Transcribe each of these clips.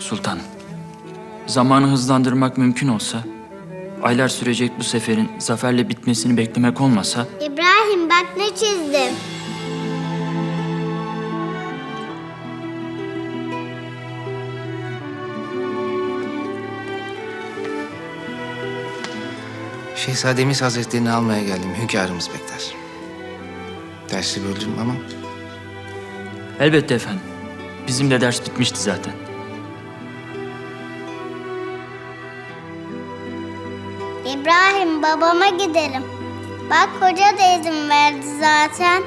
Sultanım, zamanı hızlandırmak mümkün olsa, aylar sürecek bu seferin zaferle bitmesini beklemek olmasa, İbrahim bak ne çizdim. Şehzademiz Hazretlerini almaya geldim. Hünkârımız bekler. Dersi böldüm ama elbette efendim. Bizim de ders bitmişti zaten. Babama gidelim. Bak hoca da izin verdi zaten.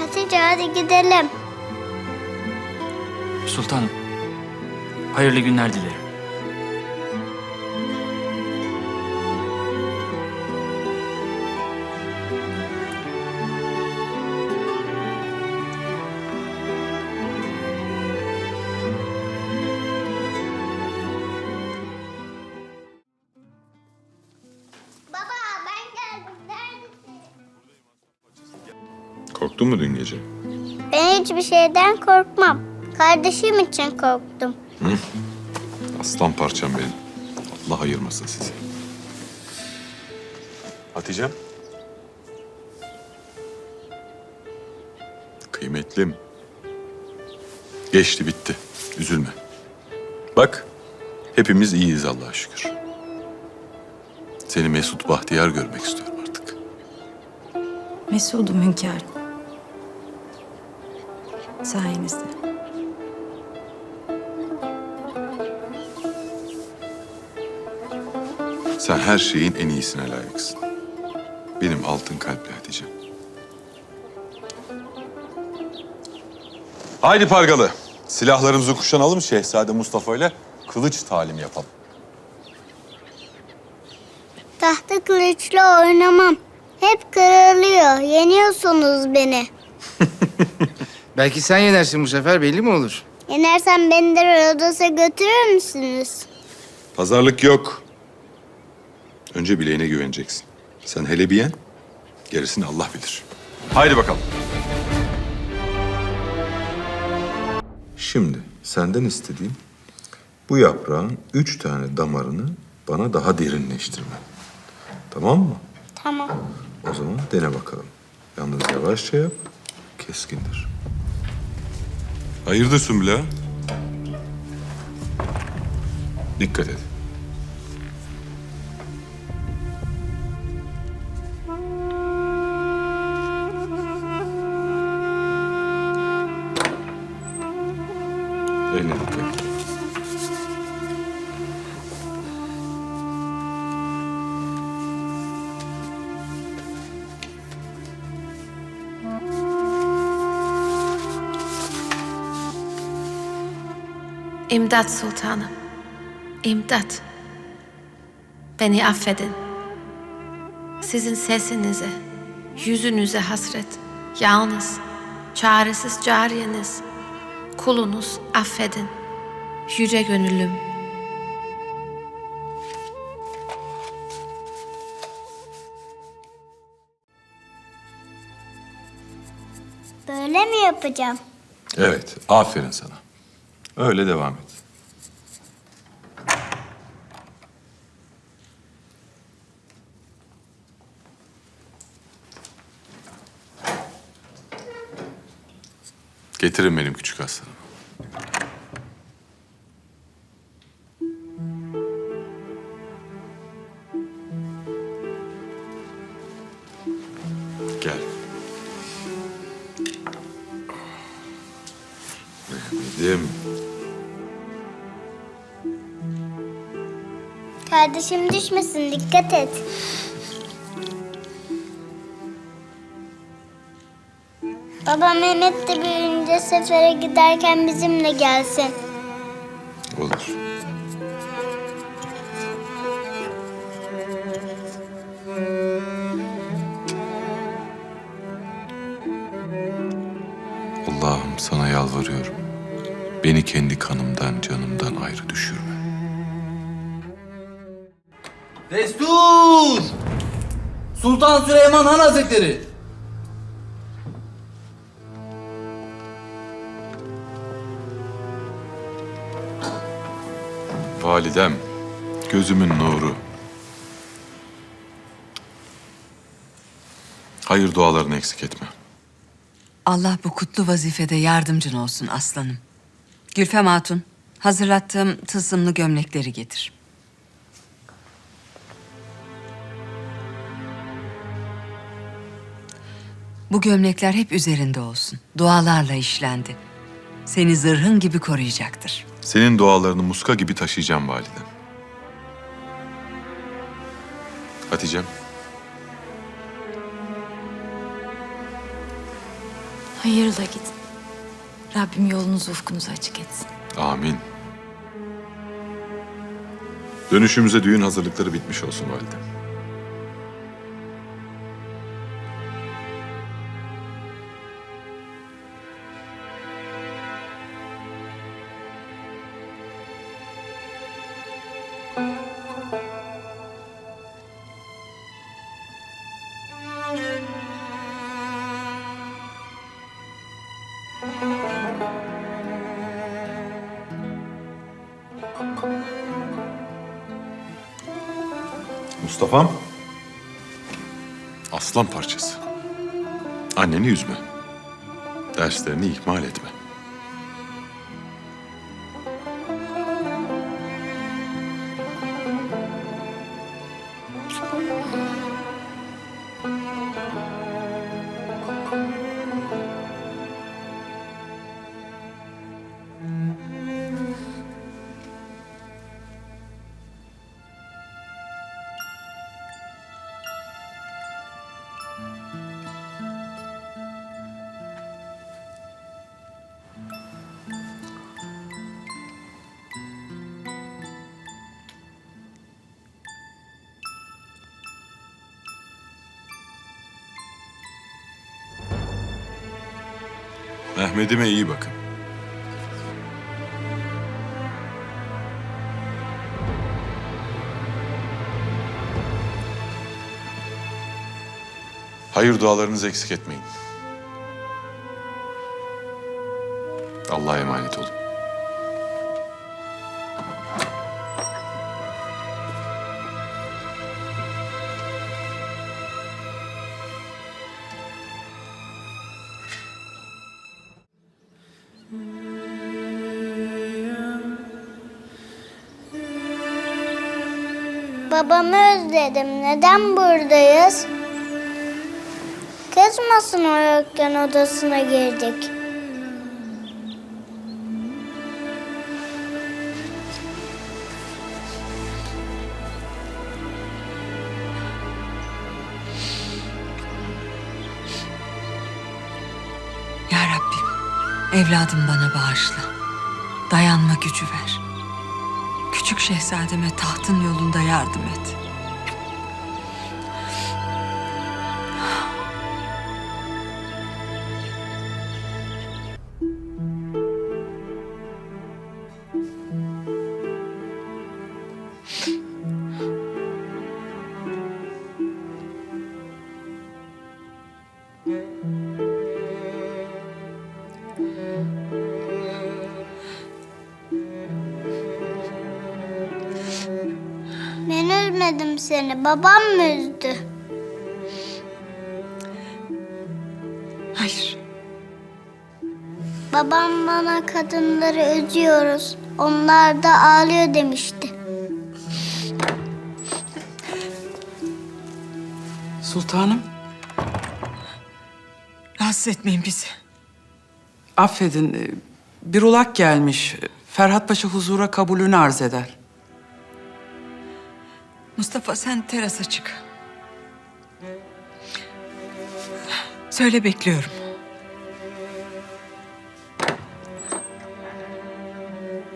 Hatice hadi gidelim. Sultanım, hayırlı günler dilerim. Korktun mu dün gece? Ben hiçbir şeyden korkmam. Kardeşim için korktum. Aslan parçam benim. Allah ayırmasın sizi. Hatice'm. Kıymetlim. Geçti bitti. Üzülme. Bak hepimiz iyiyiz Allah'a şükür. Seni Mesut Bahtiyar görmek istiyorum artık. Mesudum hünkârım. Sayenizde. Sen her şeyin en iyisine layıksın. Benim altın kalpli Hatice'm. Haydi Pargalı. Silahlarımızı kuşanalım Şehzade Mustafa ile kılıç talimi yapalım. Tahta kılıçla oynamam. Hep kırılıyor. Yeniyorsunuz beni. Belki sen yenersin bu sefer belli mi olur? Yenersem beni de Rodos'a götürür müsünüz? Pazarlık yok. Önce bileğine güveneceksin. Sen hele bir yen, gerisini Allah bilir. Haydi bakalım. Şimdi senden istediğim bu yaprağın üç tane damarını bana daha derinleştirmen. Tamam mı? Tamam. O zaman dene bakalım. Yalnız yavaşça yap, keskindir. Hayırdır Sümbüla? Dikkat et. Eline dikkat et. İmdat sultanım. İmdat. Beni affedin. Sizin sesinize, yüzünüze hasret. Yalnız, çaresiz cariyeniz. Kulunuz affedin. Yüce gönüllüm. Böyle mi yapacağım? Evet, aferin sana. Öyle devam et. Getirin benim küçük aslanımı. Gel. Mehmet'im. Kardeşim düşmesin dikkat et. Baba Mehmet de büyüyünce sefere giderken bizimle gelsin. Olur. Allah'ım sana yalvarıyorum. Beni kendi kanımdan, canımdan ayrı düşürme. Destur! Sultan Süleyman Han Hazretleri. Validem, gözümün nuru. Hayır dualarını eksik etme. Allah bu kutlu vazifede yardımcın olsun aslanım. Gülfem Hatun, hazırlattığım tılsımlı gömlekleri getir. Bu gömlekler hep üzerinde olsun. Dualarla işlendi. Seni zırhın gibi koruyacaktır. Senin dualarını muska gibi taşıyacağım validem. Hatice'm, Hayırla gidin. Rabbim yolunuzu ufkunuzu açık etsin. amin. Dönüşümüze düğün hazırlıkları bitmiş olsun validem. Mustafa'm. Aslan parçası. Anneni üzme. Derslerini ihmal etme. Mehmet'ime iyi bakın. Hayır dualarınızı eksik etmeyin. Allah'a emanet olun. Babamı özledim. Neden buradayız? Kızmasın o yokken odasına girdik. Ya Rabbim, evladım bana bağışla. Dayanma gücü ver. Küçük şehzademe tahtın yolunda yardım et. Seni. Babam mı üzdü? Hayır, Babam bana kadınları üzüyoruz. Onlar da ağlıyor demişti. Sultanım, rahatsız etmeyin bizi. affedin. e, Bir ulak gelmiş. Ferhat Paşa huzura kabulünü arz eder. Mustafa sen terasa çık. Söyle bekliyorum.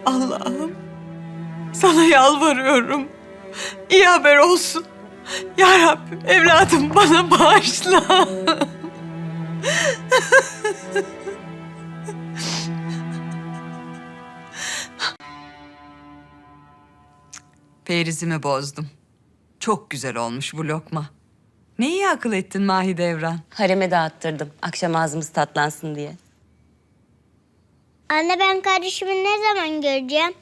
Allah'ım sana yalvarıyorum. İyi haber olsun. Ya Rabbim evladım bana bağışla. Perizimi bozdum. Çok güzel olmuş bu lokma. Ne iyi akıl ettin Mahidevran. Hareme dağıttırdım. Akşam ağzımız tatlansın diye. Anne ben kardeşimi ne zaman göreceğim?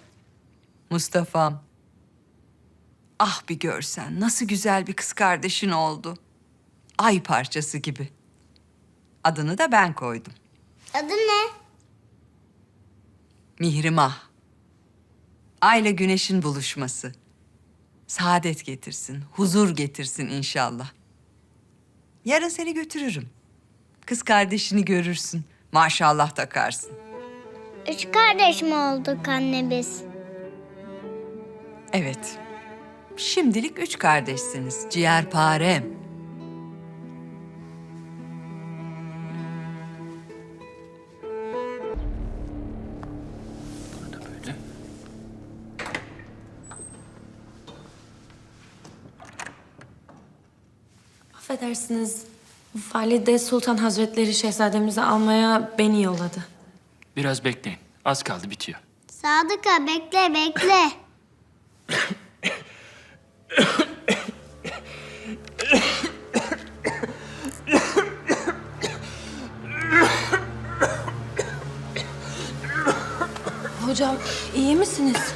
Mustafa'm. Ah bir görsen nasıl güzel bir kız kardeşin oldu. Ay parçası gibi. Adını da ben koydum. Adı ne? Mihrimah. Ayla güneşin buluşması. Saadet getirsin, huzur getirsin inşallah. Yarın seni götürürüm. Kız kardeşini görürsün. Maşallah takarsın. Üç kardeş mi olduk anne biz? Evet. Şimdilik üç kardeşsiniz. Ciğerparem. Affedersiniz. Valide Sultan Hazretleri şehzademizi almaya beni yolladı. Biraz bekleyin. Az kaldı bitiyor. Sadıka bekle bekle. Hocam iyi misiniz?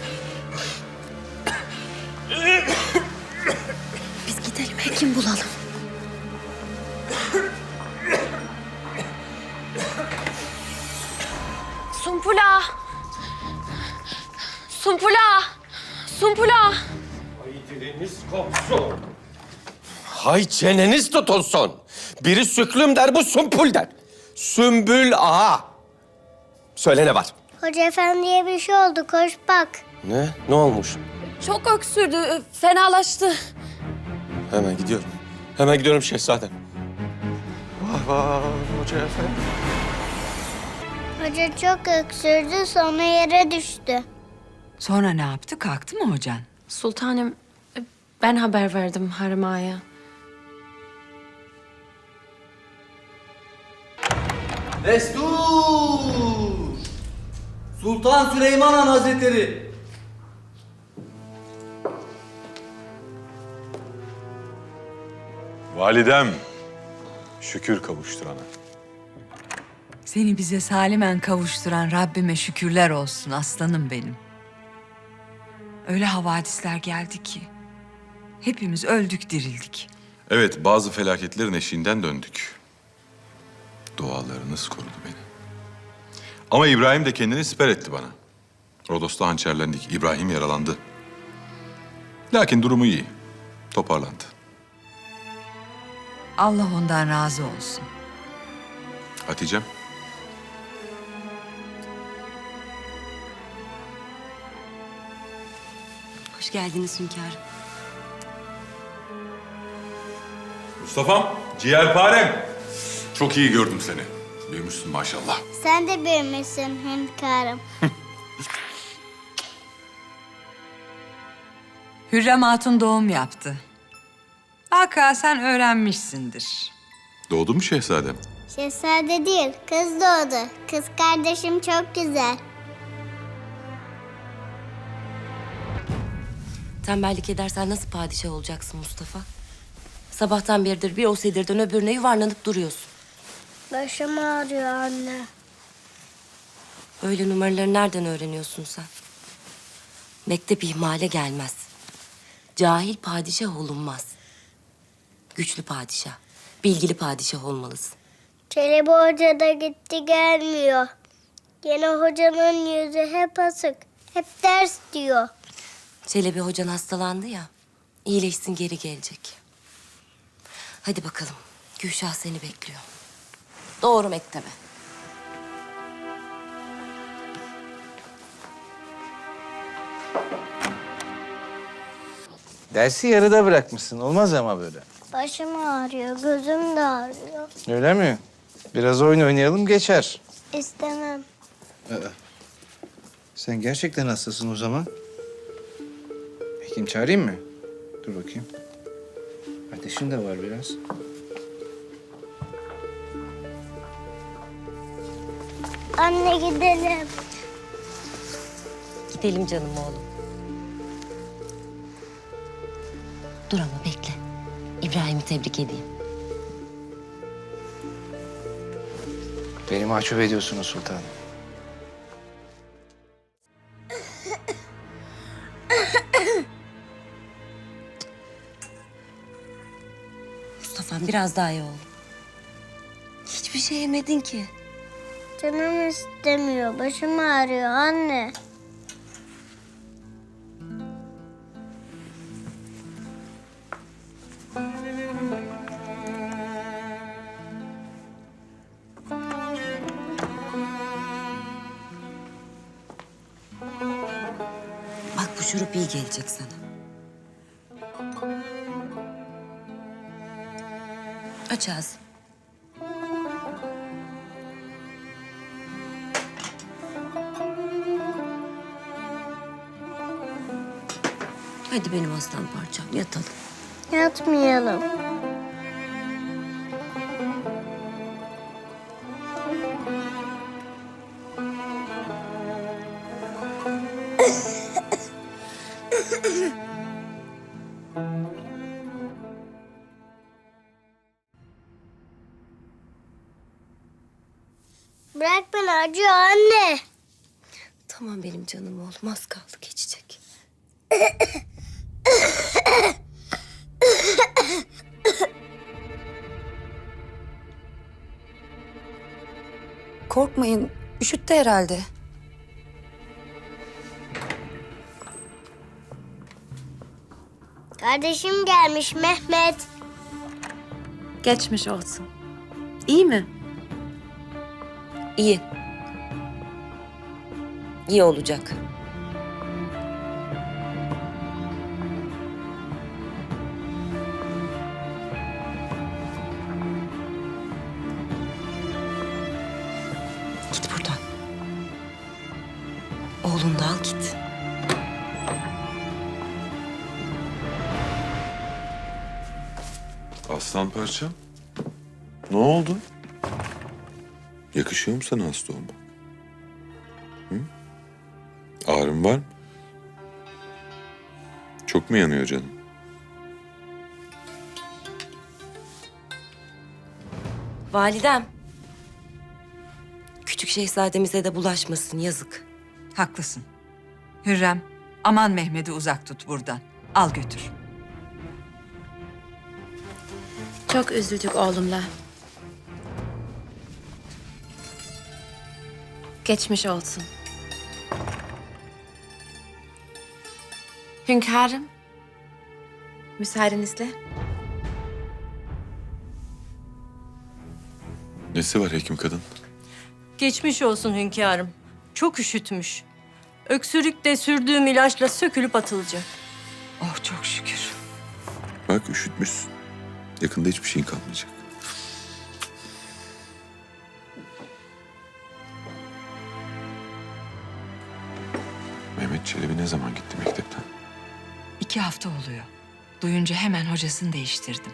Hay çeneniz tutulsun. Biri süklüm der, bu sümpül der. Sümbül ağa. Söyle ne var? Hoca efendiye bir şey oldu koş bak. Ne? Ne olmuş? Çok öksürdü, fenalaştı. Hemen gidiyorum. Hemen gidiyorum şehzadem. Vah vah hoca efendi. Hoca çok öksürdü sonra yere düştü. Sonra ne yaptı? Kalktı mı hocan? Sultanım, ben haber verdim Harem Ağa'ya. Destur! Sultan Süleyman Han Hazretleri. Validem, şükür kavuşturana. Seni bize salimen kavuşturan Rabbime şükürler olsun aslanım benim. Öyle havadisler geldi ki. Hepimiz öldük dirildik. Evet, bazı felaketlerin eşiğinden döndük. Dualarınız korudu beni. Ama İbrahim de kendini siper etti bana. Rodos'ta hançerlendik. İbrahim yaralandı. Lakin durumu iyi. Toparlandı. Allah ondan razı olsun. Hatice'm, Hoş geldiniz hünkârım. Mustafa'm, ciğerparem. Çok iyi gördüm seni. Büyümüşsün maşallah. Sen de büyümüşsün hünkârım. Hürrem Hatun doğum yaptı. Vaka sen öğrenmişsindir. Doğdu mu şehzadem? Şehzade değil kız doğdu. Kız kardeşim çok güzel. Tembellik edersen nasıl padişah olacaksın Mustafa? Sabahtan beridir bir o sedirden öbürüne yuvarlanıp duruyorsun. Başım ağrıyor anne. Böyle numaraları nereden öğreniyorsun sen? Mektep ihmale gelmez. Cahil padişah olunmaz. Güçlü padişah, bilgili padişah olmalısın. Çelebi Hoca da gitti gelmiyor. Yine hocanın yüzü hep asık. Hep ders diyor. Çelebi hocan hastalandı ya, iyileşsin geri gelecek. Hadi bakalım, Gülşah seni bekliyor. Doğru mektebe. Dersi yarıda bırakmışsın. Olmaz ama böyle. Başım ağrıyor, gözüm de ağrıyor. Öyle mi? Biraz oyun oynayalım geçer. İstemem. Sen gerçekten hastasın o zaman. Hekim çağırayım mı? Dur bakayım. Ateşin de var biraz. Anne gidelim. Gidelim canım oğlum. Dur ama bekle. İbrahim'i tebrik edeyim. Beni mahcup ediyorsunuz sultanım. Mustafa'm biraz daha iyi oğlum. Hiçbir şey yemedin ki. Canım istemiyor. Başım ağrıyor anne. Bak bu şurup iyi gelecek sana. Aç ağzını. Hadi benim aslan parçam yatalım. Yatmayalım. Bırak beni acıyor anne. Tamam benim canım oğlum az kaldı geçecek. Korkmayın. Üşüttü herhalde. Kardeşim gelmiş Mehmet. Geçmiş olsun. İyi mi? İyi. İyi olacak. Parçam. Ne oldu? Yakışıyor mu sana hasta olmak? Hı? Ağrın var mı? Çok mu yanıyor canım? Validem. Küçük şehzademize de bulaşmasın yazık. Haklısın. Hürrem, aman Mehmet'i uzak tut buradan. Al götür. Çok üzüldük oğlumla. Geçmiş olsun. Hünkârım. Müsaadenizle. Nesi var hekim kadın? Geçmiş olsun hünkârım. Çok üşütmüş. Öksürük de sürdüğüm ilaçla sökülüp atılacak. Oh çok şükür. Bak üşütmüşsün. Yakında hiçbir şeyin kalmayacak. Mehmet Çelebi ne zaman gitti mektepten? İki hafta oluyor. Duyunca hemen hocasını değiştirdim.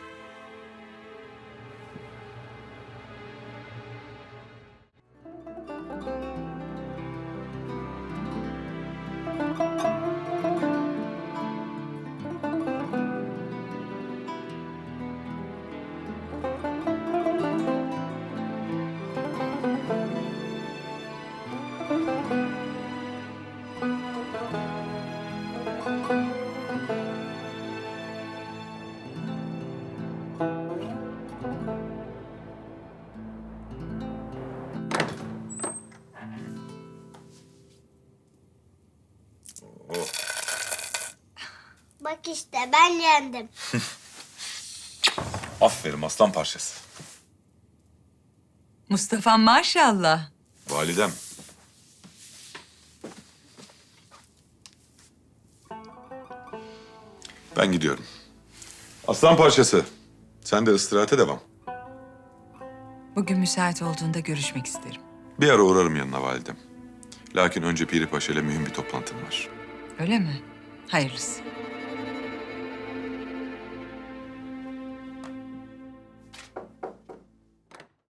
Bak işte ben yendim. Aferin aslan parçası. Mustafa maşallah. Validem. Ben gidiyorum. Aslan parçası. Sen de istirahate devam. Bugün müsait olduğunda görüşmek isterim. Bir ara uğrarım yanına validem. Lakin önce Piri Paşa ile mühim bir toplantım var. Öyle mi? Hayırlısı.